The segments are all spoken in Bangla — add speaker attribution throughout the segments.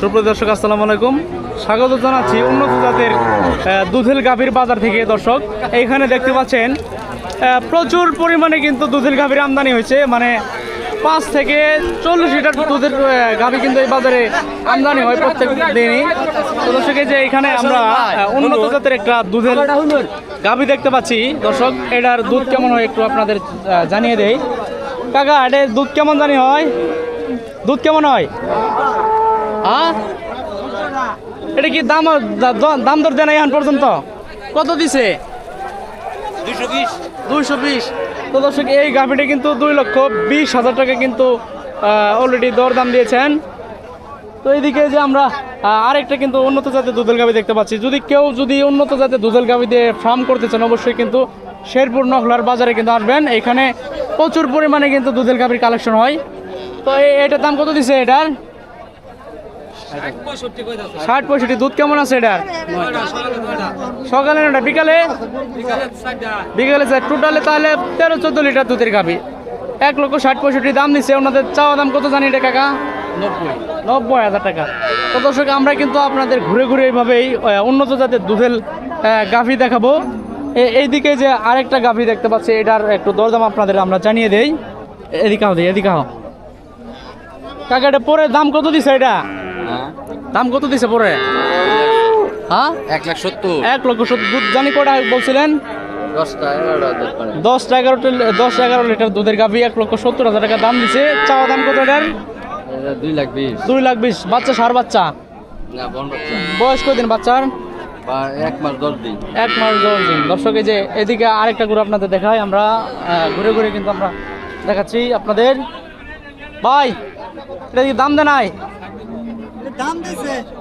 Speaker 1: সুপ্রিয় দর্শক, আসসালামু আলাইকুম। স্বাগত জানাচ্ছি উন্নত জাতের দুধের গাভীর বাজার থেকে, দর্শক। এইখানে দেখতে পাচ্ছেন প্রচুর পরিমাণে কিন্তু দুধের গাভীর আমদানি হয়েছে। মানে পাঁচ থেকে চল্লিশ লিটার দুধের গাভী কিন্তু এই বাজারে আমদানি হয় প্রত্যেক দিনই। তো দর্শক, এই যে এখানে আমরা উন্নত জাতের একটা দুধের গাভী দেখতে পাচ্ছি। দর্শক, এটার দুধ কেমন হয় একটু আপনাদের জানিয়ে দেই। কাকা, এটার দুধ কেমন জানি হয়? দুধ কেমন হ্যাঁ? এটা কি দাম দাম দর দেয় না এখন পর্যন্ত? কত দিছে? দুইশো বিশ। তো দর্শক এই গাভিটা কিন্তু দুই লক্ষ বিশ হাজার টাকা কিন্তু অলরেডি দর দাম দিয়েছেন। তো এইদিকে যে আমরা আরেকটা কিন্তু উন্নত জাতের দুধের গাভি দেখতে পাচ্ছি। যদি কেউ যদি উন্নত জাতের দুধের গাভি দিয়ে ফার্ম করতে চান অবশ্যই কিন্তু শেরপুর নখলার বাজারে কিন্তু আসবেন। এখানে প্রচুর পরিমাণে কিন্তু দুধের গাভির কালেকশন হয়। তো এটার দাম কত দিছে এটার? ষাট পঁয়ষট্টি, দুধ কেমন আছে এটার? সকালে নটা বিকালে? বিকালে স্যার টোটালে তাহলে তেরো, চোদ্দ লিটার দুধের গাবি এক লক্ষ ষাট পঁয়ষট্টি, দাম দিচ্ছে ওনাদের চাওয়া দাম কত জানি এটা, কাকা?
Speaker 2: নব্বই
Speaker 1: হাজার টাকা। তো দর্শক, আমরা কিন্তু আপনাদের ঘুরে ঘুরে এইভাবেই উন্নত জাতের দুধের গাভি দেখাবো। এইদিকে যে আরেকটা গাভি দেখতে পাচ্ছি, এটার একটু দরদাম আপনাদের আমরা জানিয়ে দেই। এদিকে হও দিই এদিকে হও কাকা, এটা পরে দাম কত দিছে এটা? দাম কত দিছে পরে? হ্যাঁ?
Speaker 2: এক লাখ সত্তর।
Speaker 1: এক লক্ষ সত্তর। দুধ জানি কটা বলছিলেন?
Speaker 2: দশটা
Speaker 1: দশটা দশ এগারো লিটার দুধের গাভি এক লক্ষ সত্তর হাজার টাকা দাম দিছে। চাওয়া দাম কত এটার?
Speaker 2: দুই লাখ বিশ।
Speaker 1: দুই লাখ বিশ। বাচ্চা সার বাচ্চা? বয়স কদিন বাচ্চার?
Speaker 2: এক মাস দশ দিন।
Speaker 1: এক মাস দশ দিন। দর্শক যে এদিকে আরেকটা গরু আপনাদের দেখাই। আমরা ঘুরে ঘুরে কিন্তু আমরা দেখাচ্ছি আপনাদের। ভাই এটা কি দাম দেয় নাই?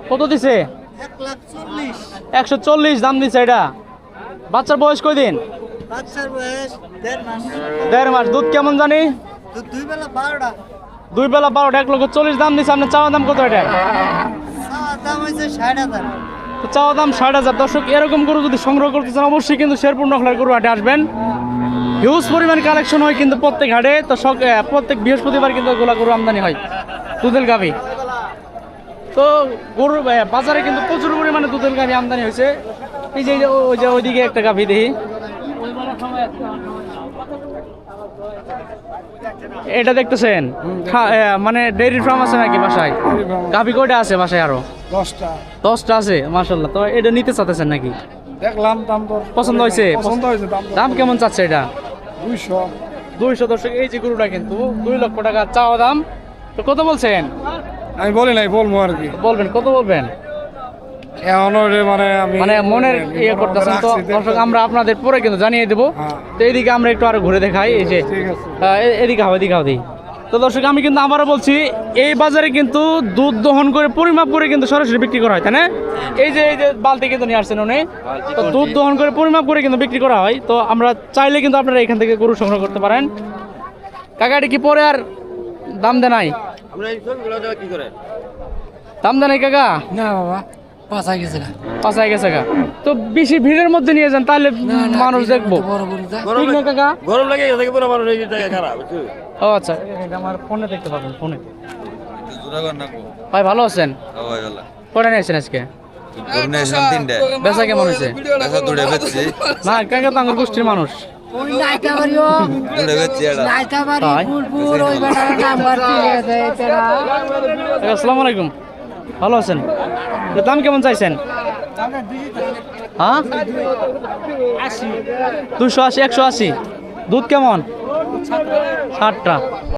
Speaker 1: কত দিছে? একশো চল্লিশ দাম দিছে এটা। বাচ্চার বয়স কয়দিন?
Speaker 3: দেড় মাস।
Speaker 1: দুধ কেমন জানি?
Speaker 3: দুই বেলা বারোটা।
Speaker 1: দুই বেলা বারোটা এক লক্ষ চল্লিশ দাম দিচ্ছে আপনার চাওয়া দাম কত এটা? তো চাওয়া দাম ষাট হাজার। দর্শক এরকম গরু যদি সংগ্রহ করতে চান অবশ্যই কিন্তু শেরপুর নখলার গরু হাটে আসবেন। হিউজ পরিমাণ কালেকশন হয় কিন্তু প্রত্যেক হাটে। তো প্রত্যেক বৃহস্পতিবার কিন্তু গোলা গরু আমদানি হয়। দুধের গাভি। তো গরুর বাজারে কিন্তু প্রচুর পরিমাণে দুধের গাভি আমদানি হয়েছে। এই যে ওই যে ওইদিকে একটা গাভি দেখি। এটা দেখতেছেন? মানে ডেইরি ফার্ম আছে নাকি বাসায়? গাভি কয়টা আছে বাসায় আরও?
Speaker 3: দশটা।
Speaker 1: দশটা আছে মার্শাল্লাহ তো এটা নিতে চাচ্ছেন নাকি?
Speaker 3: দেখলাম দাম তো
Speaker 1: পছন্দ হয়েছে?
Speaker 3: পছন্দ হয়েছে দাম
Speaker 1: দাম কেমন চাচ্ছে এটা?
Speaker 3: দুইশো।
Speaker 1: দুইশো দর্শক এই যে গরুটা কিন্তু দুই লক্ষ টাকা চাওয়া দাম। তো কত বলছেন?
Speaker 3: আমি বলি নাই বলব আর কি।
Speaker 1: বলবেন কত বলবেন?
Speaker 3: মানে আমি
Speaker 1: মানে মনের ইয়ে করতেছেন তো দর্শক আমরা আপনাদের পরে কিন্তু জানিয়ে দেবো।
Speaker 3: হ্যাঁ।
Speaker 1: তো এইদিকে আমরা একটু আরও ঘুরে দেখাই এই যে
Speaker 3: ঠিক আছে।
Speaker 1: আহ, এ- এদিকে হবে এদিকে হবে। তো দর্শক আমি কিন্তু আবারও বলছি এই বাজারে কিন্তু দুধ দহন করে পরিমাপ করে কিন্তু সরাসরি বিক্রি করা হয় তাই না? এই যে এই যে বালতি কিন্তু নিয়ে আসছেন উনি। তো দুধ দহন করে পরিমাপ করে কিন্তু বিক্রি করা হয়। তো আমরা চাইলে কিন্তু আপনারা এখান থেকে গরু সংগ্রহ করতে পারেন। কাকাটি কি পরে আর দাম দেয় নাই?
Speaker 2: আমরা এই ছবিগুলো দেওয়া কি করে?
Speaker 1: দাম কাকা?
Speaker 3: না বাবা পাঁচা গেছে না
Speaker 1: পাশায় গেছে কাকা তো বেশি ভিড়ের মধ্যে নিয়ে যান তাহলে মানুষ দেখব। ঠিক না কাকা?
Speaker 2: গরম লাগে এদিকে পুরো মানুষ এই জায়গায় খারাপ
Speaker 1: ও আচ্ছা। এটা আমার ফোনে দেখতে পাবেন ফোনে। ভাই ভালো আছেন? কটা নিয়েছেন আজকে? বেচা কেমন হয়েছে? না কাকা তো আমার গোষ্ঠীর মানুষ। আসসালামু আলাইকুম। ভালো আছেন? দাম কেমন চাইছেন? হ্যাঁ? দুশো আশি একশো আশি। দুধ কেমন? ষাটটা।